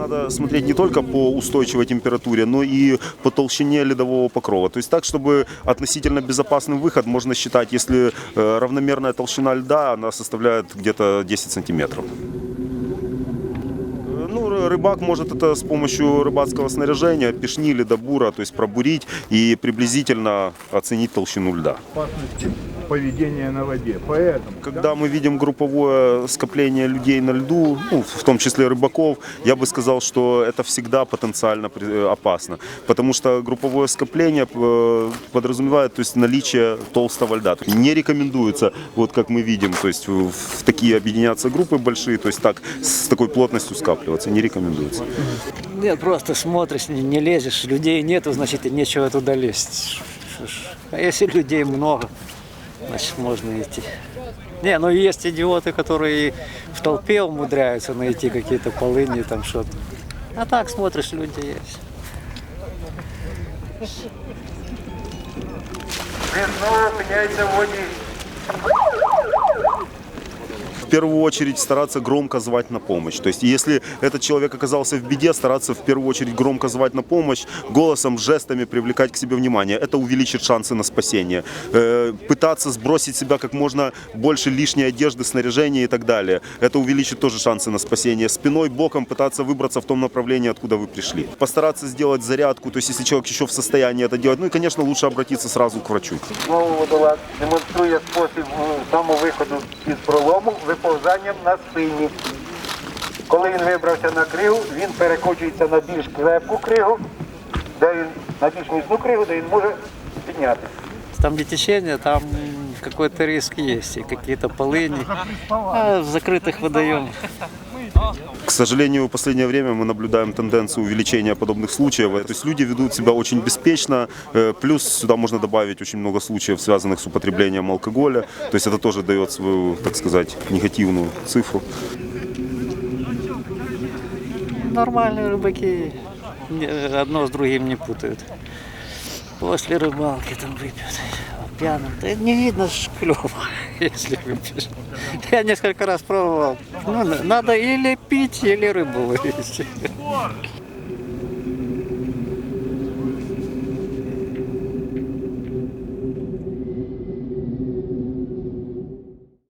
надо смотреть не только по устойчивой температуре, но и по толщине ледового покрова. То есть так, чтобы относительно безопасный выход можно считать, если э, равномерная толщина льда, она составляет где-то 10 сантиметров. Э, Ну, ры- рыбак может это с помощью рыбацкого снаряжения, пешни, ледобура, то есть пробурить и приблизительно оценить толщину льда. Поведения на воде. Поэтому, Когда мы видим групповое скопление людей на льду, ну, в том числе рыбаков, я бы сказал, что это всегда потенциально э, опасно. Потому что групповое скопление э, подразумевает то есть, наличие толстого льда. То есть Не рекомендуется, вот как мы видим, то есть в такие объединяться группы большие, то есть так с такой плотностью скапливаться, не рекомендуется. Нет, просто смотришь, не, лезешь, людей нету, значит и нечего туда лезть. А если людей много, значит можно идти. Не, ну есть идиоты, которые в толпе умудряются найти какие-то полыни, там что-то. А так смотришь, люди есть. Він знову опиняється в воді. В первую очередь стараться громко звать на помощь. То есть если этот человек оказался в беде, стараться в первую очередь громко звать на помощь, голосом, жестами привлекать к себе внимание. Это увеличит шансы на спасение. Э, Пытаться сбросить с себя как можно больше лишней одежды, снаряжения и так далее. Это увеличит тоже шансы на спасение. Спиной, боком пытаться выбраться в том направлении, откуда вы пришли. Постараться сделать зарядку, то есть если человек еще в состоянии это делать. Ну и, конечно, лучше обратиться сразу к врачу. Знову водолаз демонструє спосіб е, самовиходу із пролому Виповзанням на спині. Коли він вибрався на кригу, він перекочується на більш крепку кригу, де він на більш міцну кригу, де він може піднятися. Там відтічення, там какой-то риск есть, и какие-то полыни. А в закрытых водоемах К сожалению, в последнее время мы наблюдаем тенденцию увеличения подобных случаев. То есть люди ведут себя очень беспечно. Э, Плюс сюда можно добавить очень много случаев, связанных с употреблением алкоголя. То есть это тоже дает свою, так сказать, негативную цифру. нормальные рыбаки одно с другим не путают. После рыбалки там выпьют пьяным. Да не видно ж клёво, если выпьешь. Я несколько раз пробовал. Ну, на- надо или пить, или рыбу ловить.